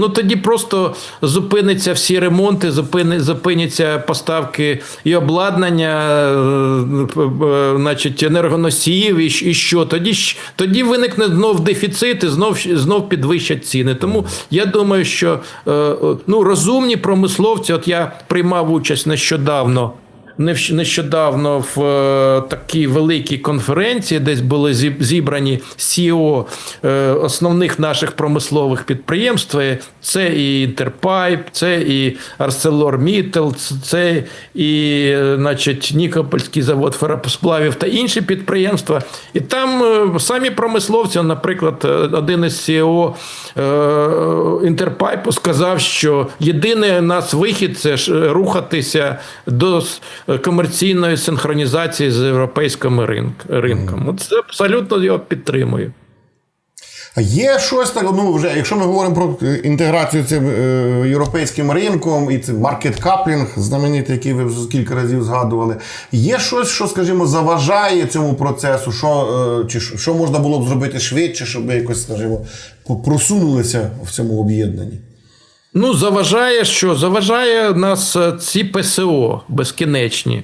Ну тоді просто зупиняться всі ремонти, зупини, зупиняться поставки і обладнання, е, е, значить, енергоносіїв, і, і що. Тоді, щ- тоді виникне знов дефіцит і знов, знов підвищать ціни. Тому я думаю, що е, ну, розумні промисловці, от я приймав участь нещодавно. Нещодавно в е, такій великій конференції, десь були зіб- зібрані CEO е, основних наших промислових підприємств. Це і Інтерпайп, це і ArcelorMittal, ц- це і, е, значить, Нікопольський завод феросплавів та інші підприємства. І там самі промисловці, наприклад, один із CEO Інтерпайпу сказав, що єдиний у нас вихід це рухатися до комерційної синхронізації з європейським ринк, ринком. От Це абсолютно його підтримую. А є щось так, ну вже, якщо ми говоримо про інтеграцію цим е, європейським ринком і цим маркет-каплінг, знаменитий, який ви вже кілька разів згадували, є щось, що, скажімо, заважає цьому процесу, що, е, чи що- що можна було б зробити швидше, щоб якось, скажімо, просунулися в цьому об'єднанні? Ну, заважає що? Заважає нас е, ці ПСО безкінечні.